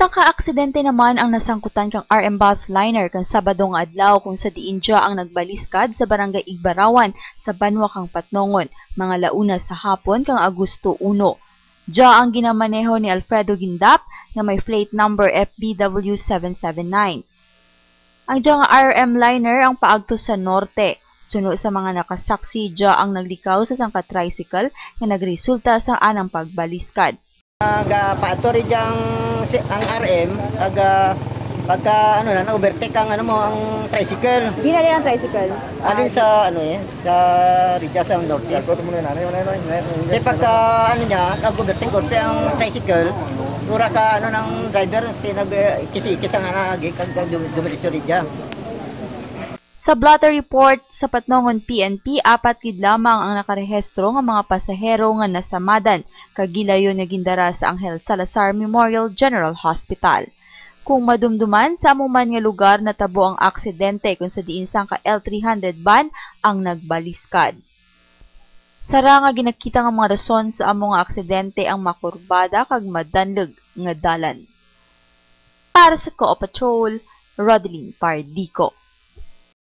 Sa kaaksidente naman ang nasangkutan kang RM bus liner kan Sabado nga adlaw kung sa diin dya ang nagbaliskad sa barangay Igbarawan sa Banwa kang Patnongon, mga launa sa hapon kang Agosto 1. Dya ang ginamaneho ni Alfredo Gindap na may plate number FBW779. Ang dya nga RM liner ang paagto sa norte. Suno sa mga nakasaksi dya ang naglikaw sa sangka tricycle nga nagresulta sa anang pagbaliskad. Aga si, ang RM aga pagka ano na overtake ang ano mo ang tricycle. Ginali ang tricycle. Alin sa ano eh sa Ridja sa Norte. Di pagka ano niya nag-overtake korte ang tricycle. Tura ka ano ng driver tinag kisi-kis ang anagi kag dumiretso Ridja. Sa blotter report sa Patnongon PNP, apat gid lamang ang nakarehistro nga mga pasahero nga nasamadan kagilayon nga gindara sa Angel Salazar Memorial General Hospital. Kung madumduman sa amuman nga lugar natabo ang aksidente kung sa diin ka L300 van ang nagbaliskad. Sara nga ginakita nga mga rason sa among aksidente ang makurbada kag madanlog nga dalan. Para sa Co Patrol, Rodeline Pardico.